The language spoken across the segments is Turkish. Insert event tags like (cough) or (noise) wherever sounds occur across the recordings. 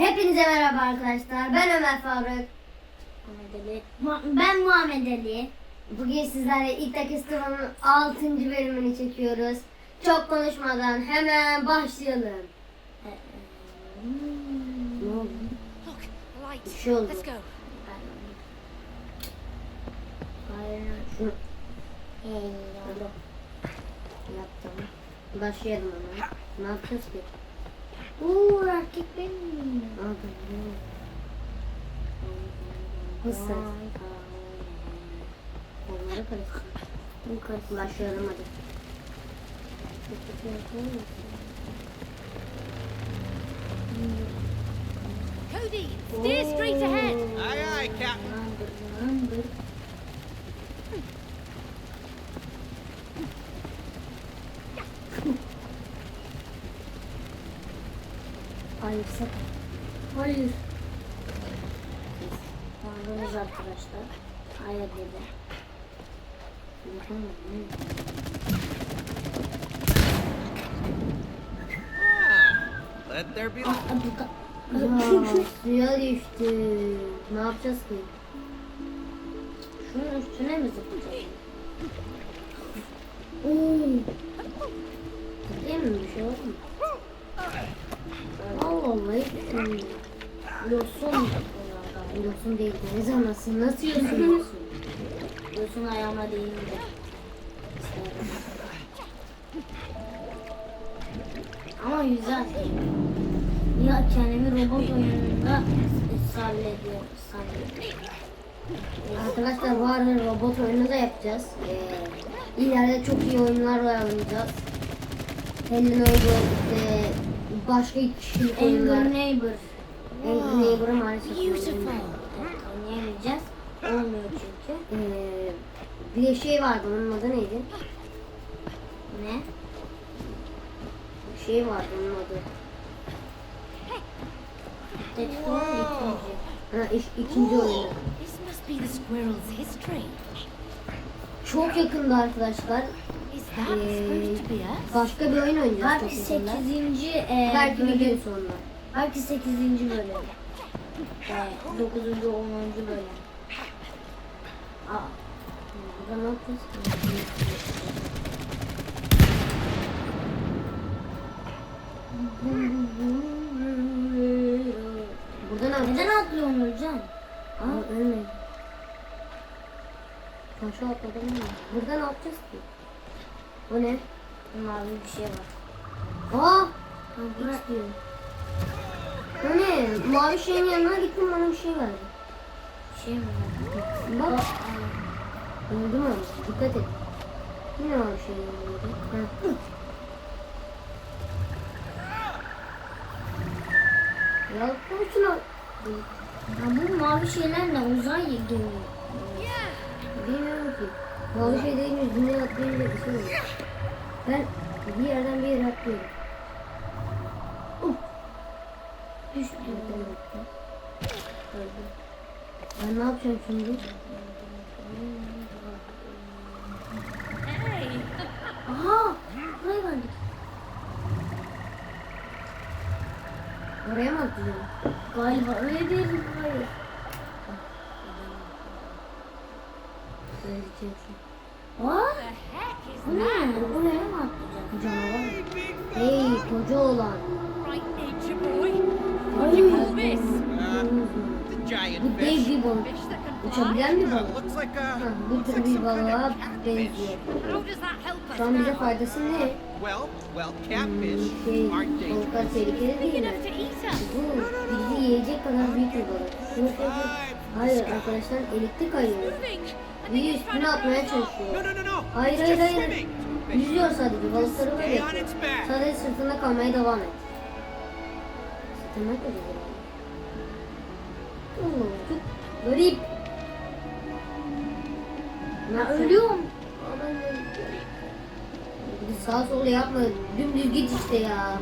Hepinize merhaba arkadaşlar. Ben Ömer Faruk. Ben Muhammed Ali. Bugün sizlerle İttak İstifa'nın 6. bölümünü çekiyoruz. Çok konuşmadan hemen başlayalım. Ne oldu? Bir şey oldu. Eyvallah. yaptım. Başlayalım hemen. Ne yapacağız ki? Uuu erkek benim. Hızsız. Onları karıştır. Bu karısı. Başlayalım hadi. Cody, steer straight ahead. Aye, aye, Captain. Hayır sakın. Hayır. Landınız arkadaşlar. Hayır dedi. Ah, let there be da. Ya suya düştü. Ne yapacağız ki? Şunun üstüne mi zıplayacağız? Oo. Değil mi? Bir şey oldu mu? Hiç düşünmüyorum. Yosun. Yosun değil. Deniz anası. Nasıl yosun yosun? Yosun ayağıma değindi. Ama güzel. Ya kendimi robot oyununda hallediyor. Hallediyor. Arkadaşlar bu arada robot oyunu da yapacağız. Ee, ileride çok iyi oyunlar oynayacağız. Hello işte başka kişilik oyunlar. Angry Neighbor. Angry Neighbor'ı maalesef Beautiful. oynayamayacağız. Olmuyor çünkü. Ee, bir de şey vardı onun adı neydi? Ne? Bir şey vardı onun adı. Tekton ikinci. Ha, iş, ikinci oyunu. This must be the squirrel's history. Çok yakında arkadaşlar. Ee, başka bir oyun oynayacağız Belki çok yakında. 8. E, Belki bir bölüm. gün sonra. Belki 8. bölüm. E, 9. 10. bölüm. Aa, Burada ne yapacağız? Burada ne yapacağız? neden atlıyorsun Nurcan? Aa, ölmedim. Taşı atladım ama. Burada ne yapacağız ki? O ne? Mavi bir şey var. Aa! Bırak diyor. O ne? Mavi şeyin yanına gittim bana bir şey verdi. Bir şey mi var? Bak. Öldüm ama dikkat et. Yine mavi şeyin yanına gittim. Ya konusuna Ha, bu mavi şeyler ne? Uzay gemi. bilmiyorum ki. Değil mi? Dünya atlayınca bir şey oluyor. Ben bir yerden bir yere atlıyorum. Düştü. Öldüm. Ben ne yapacağım şimdi? Aha! Buraya geldik. Oraya mı atlayacağım? Galiba öyle değil. Hayır. Öleceksin. Aa! Bu ne? Buraya mı atlayacağız? Canavar. Hey koca olan. The Bu dev bir balık. Uçabilen bir balık. Ha, bu tür bir balığa benziyor. How does that help us Şu an bize faydası ne? Well, well, catfish Şey, balıklar tehlikeli eat us. Bu bizi yiyecek kadar büyük bir balık. Hayır arkadaşlar elektrik ayıyor. Moving. I Bizi think it's trying üstüne atmaya çalışıyor. Hayır hayır hayır. Yüzüyor sadece balıkları böyle yapıyor. Sadece sırtında kalmaya devam et. Sırtına koyacak Oo, çok garip. Yapacağım? ölüyorum. Bir Sağ sol yapma. Dümdüz git işte ya.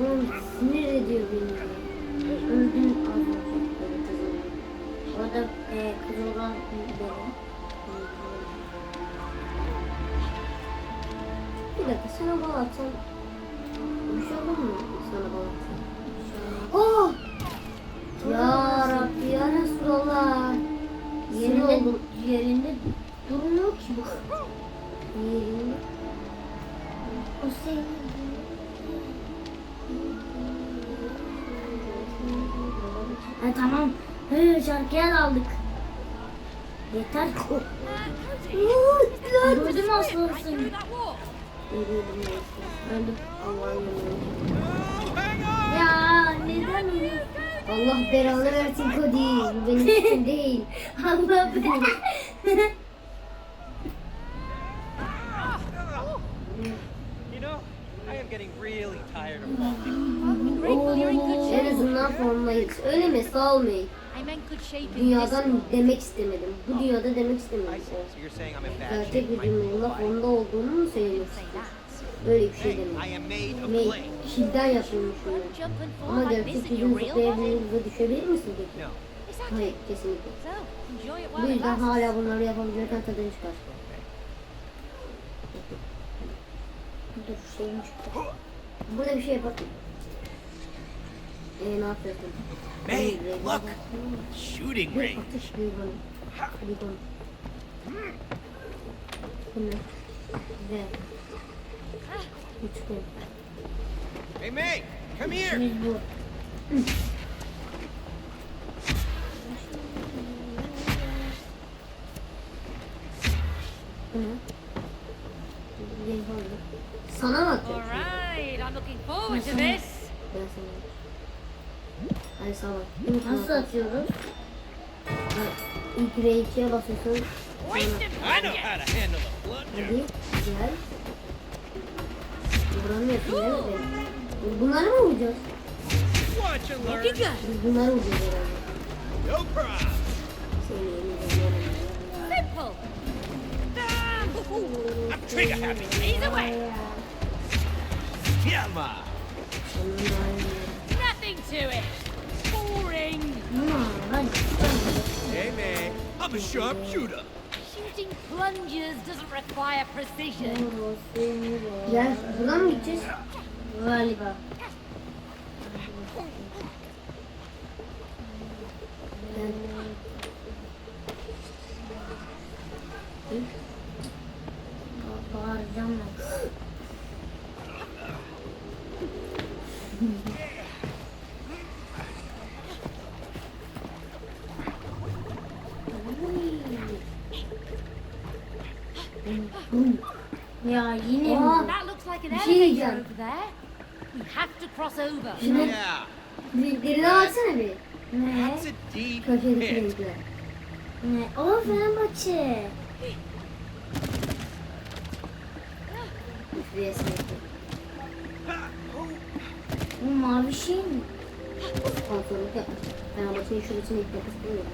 Oğlum sinir ediyor beni. Öldüm Burada e, kırılgan benim. Bir dakika sana bal atsam. Bir şey olur mu sana bal atsam? Oh! Ya Rabbi ya Resulallah. Yerinde, yerinde durmuyor ki bu. Yerinde. O senin Ha, tamam. Şarkıya daldık. Yeter. Aslında Right through that wall. Öldüm. Allah'ım! Ya neden? Allah belanı versin Cody. Bu benim suçum (laughs) değil. Allah be. You know, I am getting really tired of falling. Grateful you're in good En azından formdayız. Öyle mi? Sağ ol Dünyadan demek istemedim. Bu dünyada demek istemedim. Gerçek bir whole formda olduğunu mu that. Böyle bir şey May, clay. kişiden yapılmış fall Ama gerçek real body. zıplayabilir ve düşebilir misin peki? Hayır, kesinlikle. Bu yüzden hala bunları yapabiliyorken tadını çıkar. Dur şeymiş. Burada bir şey yapalım. Eee ne yapıyorsun? May, look! Shooting range. Hmm. Hey, May! Come here! Hmm. All right, I'm looking forward to this. Hadi. Unutma. Nasıl atıyoruz? İlk R2'ye basıyorsun. Hadi gel. Beni? Biz Bunları mı vuracağız? Biz bunları vuracağız herhalde. No problem. Seni. Damn. I'm trigger happy. Ease away. Yama. To it. Boring. Ama hadi. Hey, May, I'm a sharpshooter. Shooting plungers doesn't require precision. Gel. Buradan mı gideceğiz? Galiba. Ya yine mi? That looks like an Bir şey elevator diyeceğim. over there. We have to cross over. Şimdi Yeah. renklerine baksana bir. Ne? That's a deep Köşedeki pit. renkler. Ne? O Fenerbahçe. Renkler. Bu mavi şey mi? Sponsorluk yapmış. Fenerbahçe'nin şurasını ilk yapıp duruyor.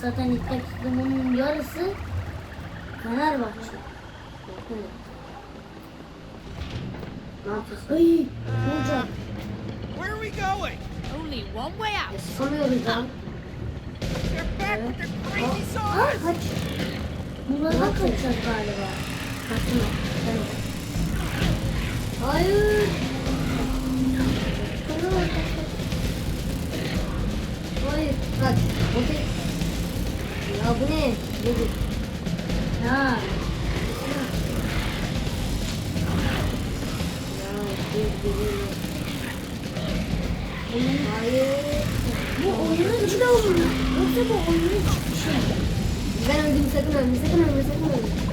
Zaten ilk takımının yarısı Fenerbahçe. Ne yapacağız? Ay, ne olacak? Where are we going? Only one way out. sıkamıyoruz lan. They're back with their crazy songs. kaç. Bunlardan kaçacağız galiba. Kaçma. Hayır. Hayır. Kaç. Okey. Ya bu ne? Nedir? Ha, Geliyor. Hayır. bu oyunun içinde olur. Yoksa bu oyunun içi? Ben öldüm sakın ölme sakın ölme sakın ölme.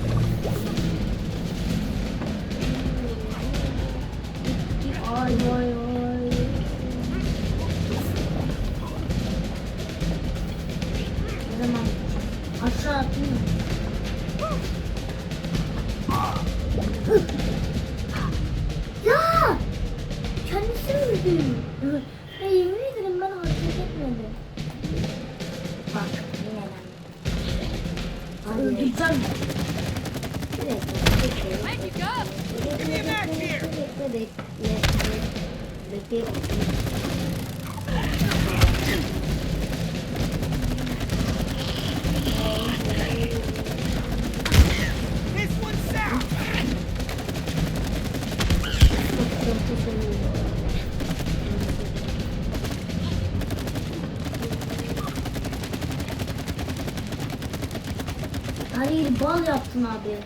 Hayır bal yaptın abi.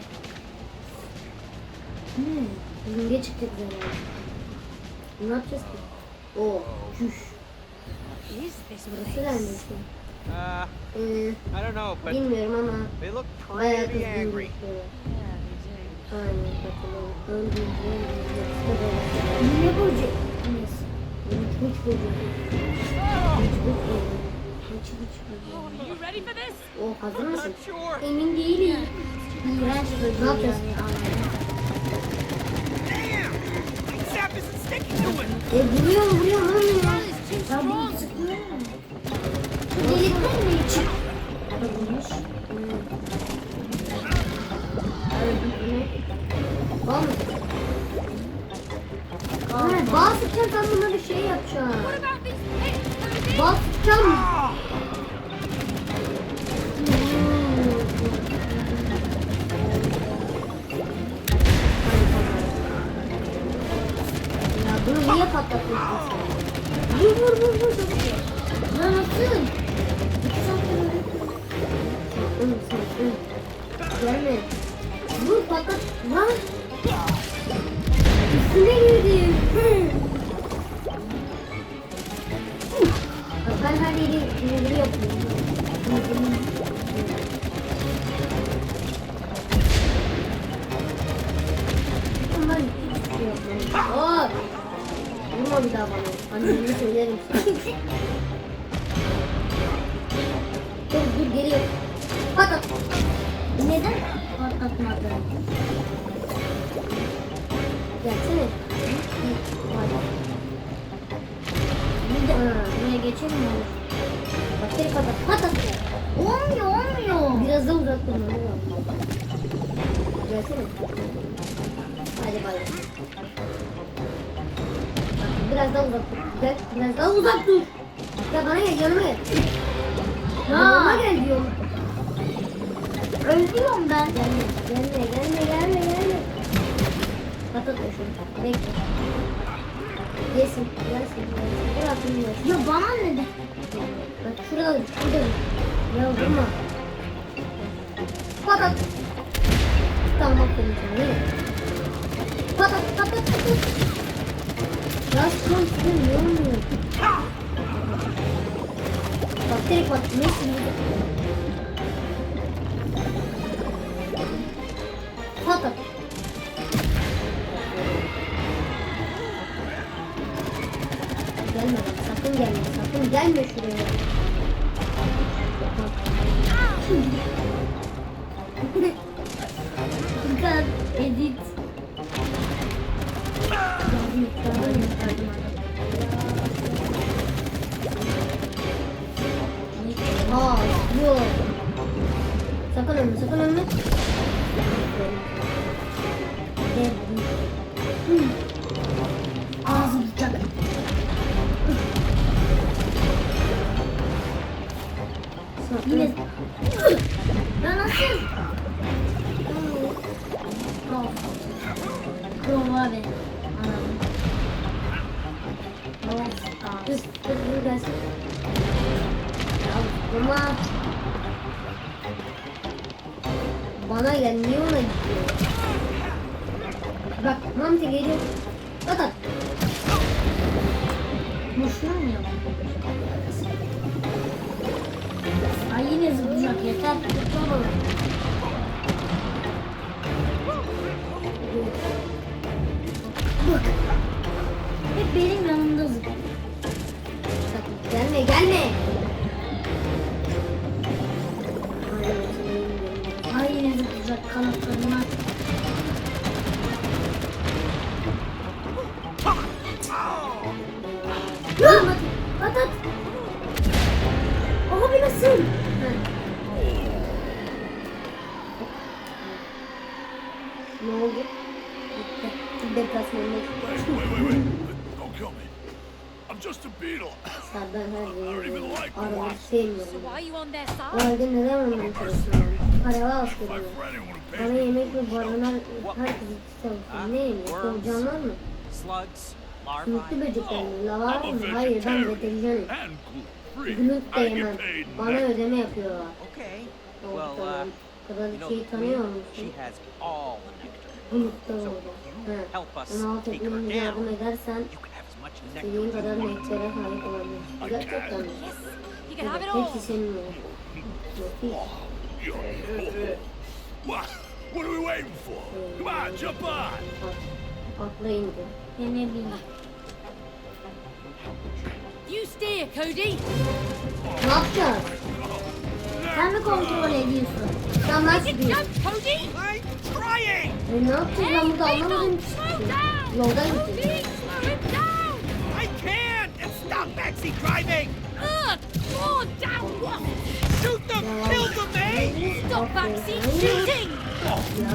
Hmm, ringe çıktık herhalde. Ne yapacağız ki? O. Çüş. Burası neredesin? Uh, Ee, I don't know, but bilmiyorum ama they look pretty angry. gözüküyor. Yeah, they do. Aynen. Öldüğünde öldüğünde Ne? Neyse. Hiç böcek. Hiç hiç böcek. Are you ready for this? O hazır mısın? Emin değilim. İğrenç böcek Ne yapacağız? E vuruyor vuruyor vuruyor. Ya bu sıkmıyor mu? Bu delikten mi çık? Bulmuş. Bal? Ha, bal sıkacağım ben buna bir şey yapacağım. Bal sıkacağım. Aa! Vurma bir daha bana. Annemi söylerim sana. Dur dur geliyor. Patlat. Neden patlatmadın? Gelsene. Bir de buraya geçelim mi? Bak geri patlat. Patlat. Olmuyor olmuyor. Biraz da var? Gelsene. Hadi bay. Bak, Biraz daha uzak dur. Biraz daha uzak dur. Ya bana gel, yanıma gel. Ya Ha. bana gel diyorum. Ölüyorum ben. Gelme, gelme, gelme, gelme, gelme. Patlat ya şunu. Bekle. Yesin, yesin, yesin. Yesin. Ya bana ne de? Bak şurada, şurada. Ya vurma. Patlat. Tamam aferin sana. Yürü. Patlat, patlat, patlat. Ya an size ne olmuyor? Bak direkt bak. Neyse. Patlat. Gelme bak, sakın gelme, sakın gelme şuraya. Sakın ölme. Benim yanımda zıplıyor. Gelme, gelme. Ay yine zıplayacak kanatlarına. Serdar her yeri arabayı sevmiyorum. O halde neden friend ain't wanna pay Bana me. yemek ve barınar herkesi çalışıyor. Ne yemek? Solucanlar mı? Sümüklü böcekler mi? Lavar mı? Hayır ben veterinerim. Gülünt de yemem. Bana ödeme yapıyorlar. Well, uh, tamam. you know, Kraliçeyi tanıyor musun? she has all the nectar. Unuttum So orada. you He. help us Onu alt take her etmemize yardım down. edersen Nectar. kadar nektere sahip olabilir. Gerçekten mi? All. Hepsi senin olur. What? What are we waiting for? Come on, jump on! At- Atlayın. Ben ne bileyim. You steer, Cody. Ne yapacağız? Sen mi kontrol ediyorsun? Sen sürüyorum. jump, Cody. I'm trying! E ne yapacağız? Ben burada anlamadım ki. slow down. Stop backseat driving! Ugh, more down. Shoot them! Kill them, eh? Stop backseat shooting.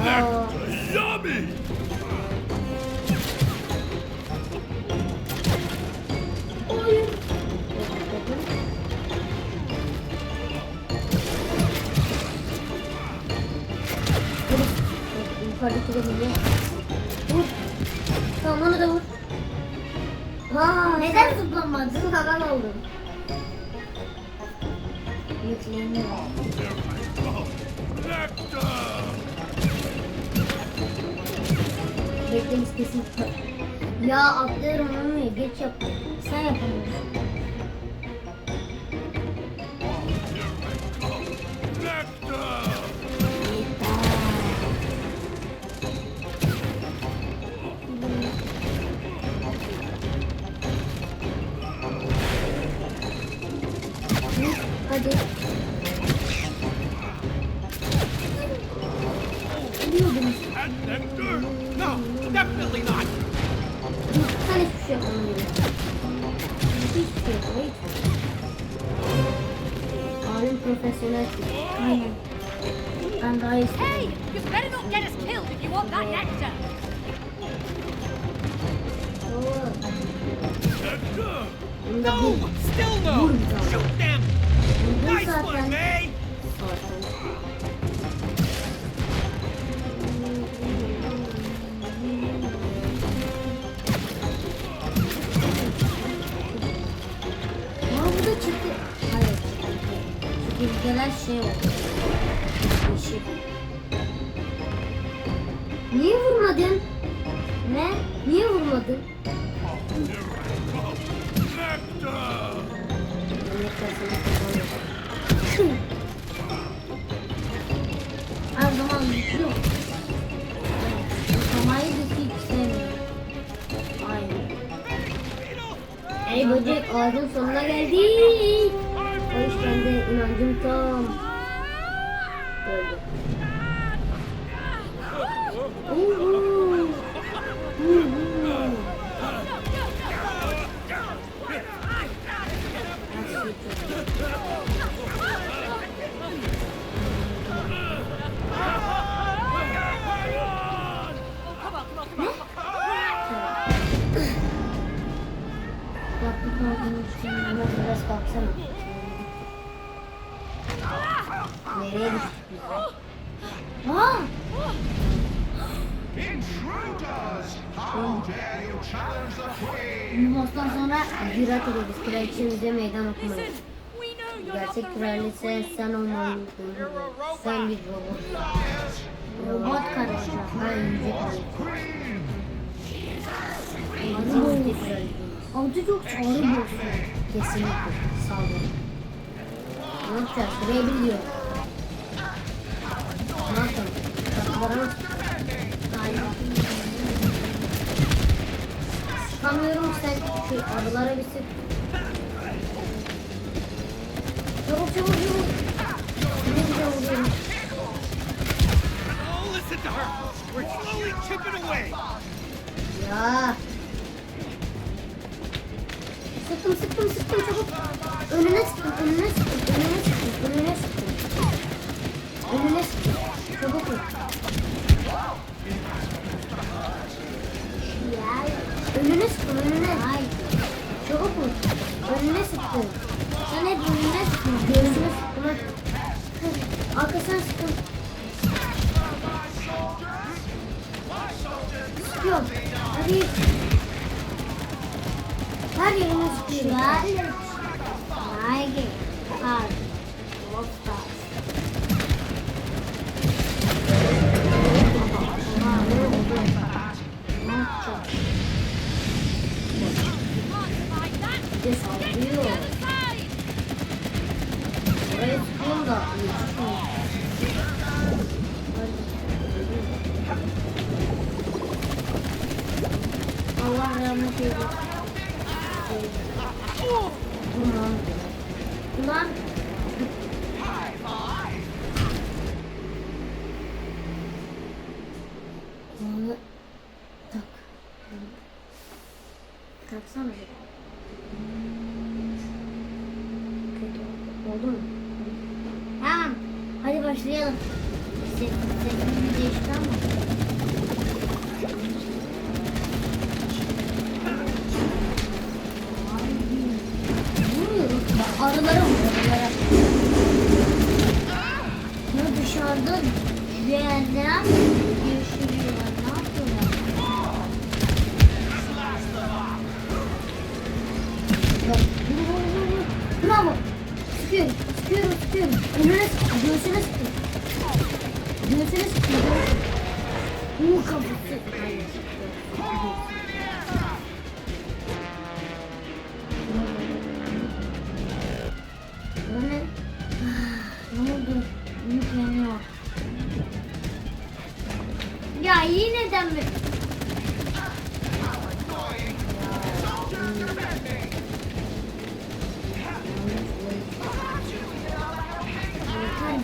Ya. Yummy! Oyun. Yukarıdaki de biliyor. Vur. Tamam onu da vur. Ha, Neden zıplamadın? Havan oldum. Yükleniyor. Nectar! Beklemiz kesin. Ya atlıyorum olmuyor. Geç yap. Sen yapamıyorsun. Hadi. No, definitely not! Sen hiçbir şey yapamıyorsun. Hiçbir şey yapamayız. Alim profesyonel. Aynen. Ben daha iyisi. Hey, you better not get us killed if you want that nectar. Oo. Nectar! Bunu da No! Still no! Vur bir tane. Shoot them! Ama bu da çıktı. Hayır. Süpürgeler şey oldu. Yeşil. Niye vurmadın? Ne? Niye vurmadın? Nectar! Her zaman yok. Yıkamayı da hiç sevmiyorum. Aynen. Ey böcek ağacın sonuna geldik. O iş bende inancım tam. Öldü. Uhu. Biraz kalksana. Nereye düştük biz? Aa! Boss'tan sonra Cüret ederiz kraliçemize meydan okumayız. Gerçek kraliçe sen olmalısın. Sen bir robot. robot yüce kraliçemiz. Adı çok çağrı boss. Kesinlikle. Saldırı. Ne yapacağız? Şuraya bir diyor. Ne yapalım? Kapılara mı? Sıkamıyorum sen şu arılara bir sık. Çabuk çabuk çabuk. Ne güzel vuruyorum. Oh, Sıktım sıktım sıktım çabuk. Önüne sıktım önüne sıktım önüne sıktım önüne sıktım. Önüne sıktım. Çabuk vur. Ya. Önüne sıktım önüne. Hayır. Çabuk vur. Önüne sıktım. Sen hep önüne sıktın. Göğsüne sıktım. Arkasına sıktım. Sıkıyorum. Hadi. Her yerine sıkıyorum. Hayır. Hard. Rockstar.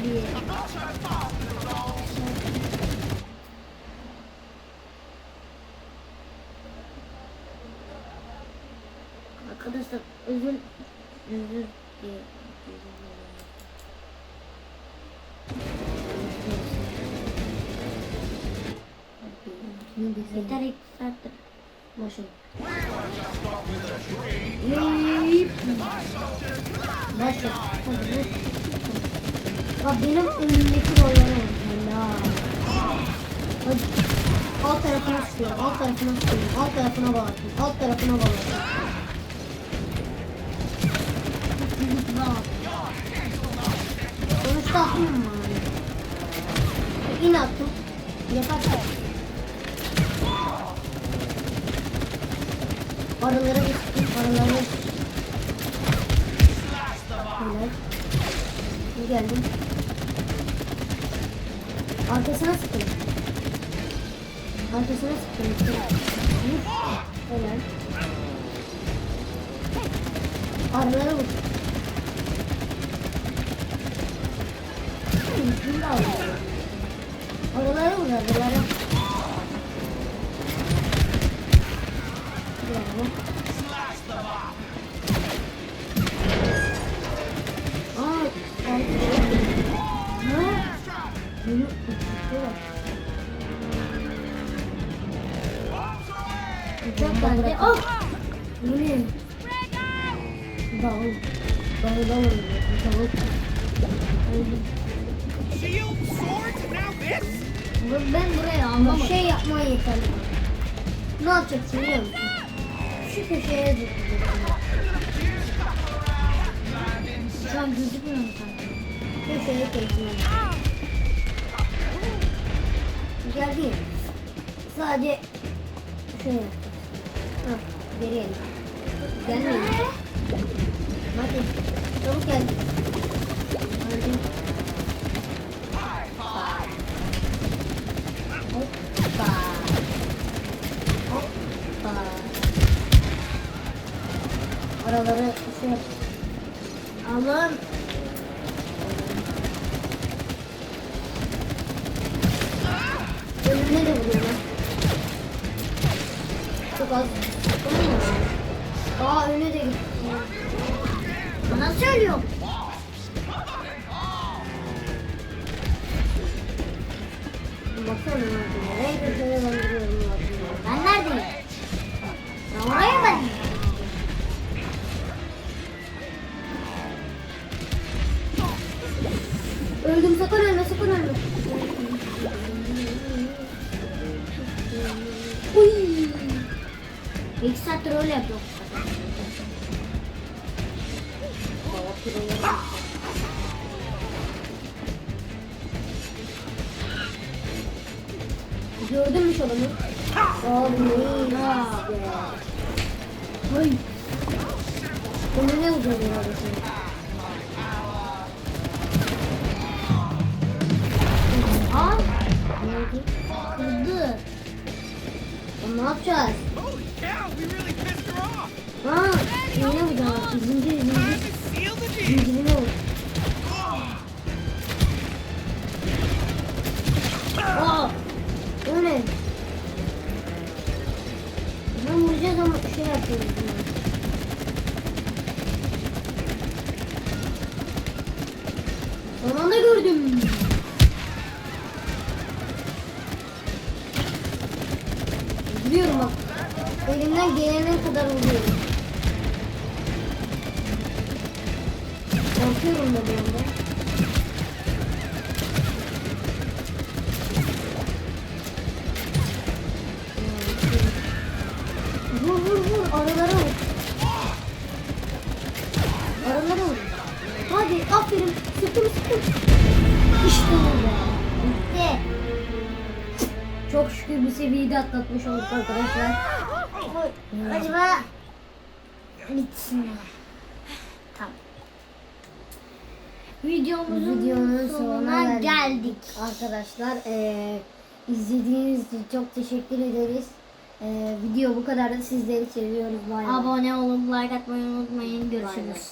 Bir. Arkadaşlar özür özür diye. Yeter iki saattir. Boşum. Yiyip. Başla. Hadi. Bak benim önümdeki rollara bak. Helal. Hadi. Alt tarafına sıkıyorum. Alt tarafına sıkıyorum. Alt tarafına bağlatın. Alt tarafına. Bravo. Sonuçta mı yani? Yine attım. Yapar. Arılara bir sıkayım. Arılara bir Helal. Geldim. Arkasına sıkayım. Arkasına sıkayım. Vur. Helal. Arılara vur. Bunu da alalım. Arılara vur arılara. Bravo. Aa, Ne? Bunu Uçak geldi. Ah! Bu ne? Davul. Davul davul. Davul. Öldüm. Shield, swords, and now this? Bu- Ben buraya ama şey yapman yeterli. Ne yapacaksın biliyor musun? Şu köşeye zıplayacaksın. Şu an gözükmüyor mu sanki? Köşeye koyacaksın. Geldi ya. Sadece şöyle gel. Gelmeyin. Hadi. Çabuk gel. Hoppa. Oraları şey yap. Çok az. Aa önüne de gitti. Bana söylüyorum. Baksana? Nereye bakıyorum. Ben neredeyim? Ben oraya ben. Öldüm sakın ölme sakın ölme. İki saattir öyle yapıyorum. Gördün mü şalımı? Abi ya. Ay. ne vuracağız herhalde şimdi? Aa! Ne oldu? Ne yapacağız? Ha, ne vuracağız? Zincir, zincir, zincirine vur. Aa! Ne? Ben vuracağız ama şey yapıyoruz. bunu. Son anda gördüm. Elimden gelene kadar vuruyorum. Korkuyorum da bir anda. Vur vur vur aralara vur. Aralara vur. Hadi aferin sıktım sıktım. İşte bu be. Bitti. Çok şükür bir seviyeyi atlatmış olduk arkadaşlar. Acaba bitsin mi? Tamam. Videomuzun Videonun sonuna, sonuna geldik. Arkadaşlar eee izlediğiniz için çok teşekkür ederiz. Eee video bu kadar. Sizleri seviyoruz. Bay bay. Abone olup like atmayı unutmayın. Bay bay. Görüşürüz.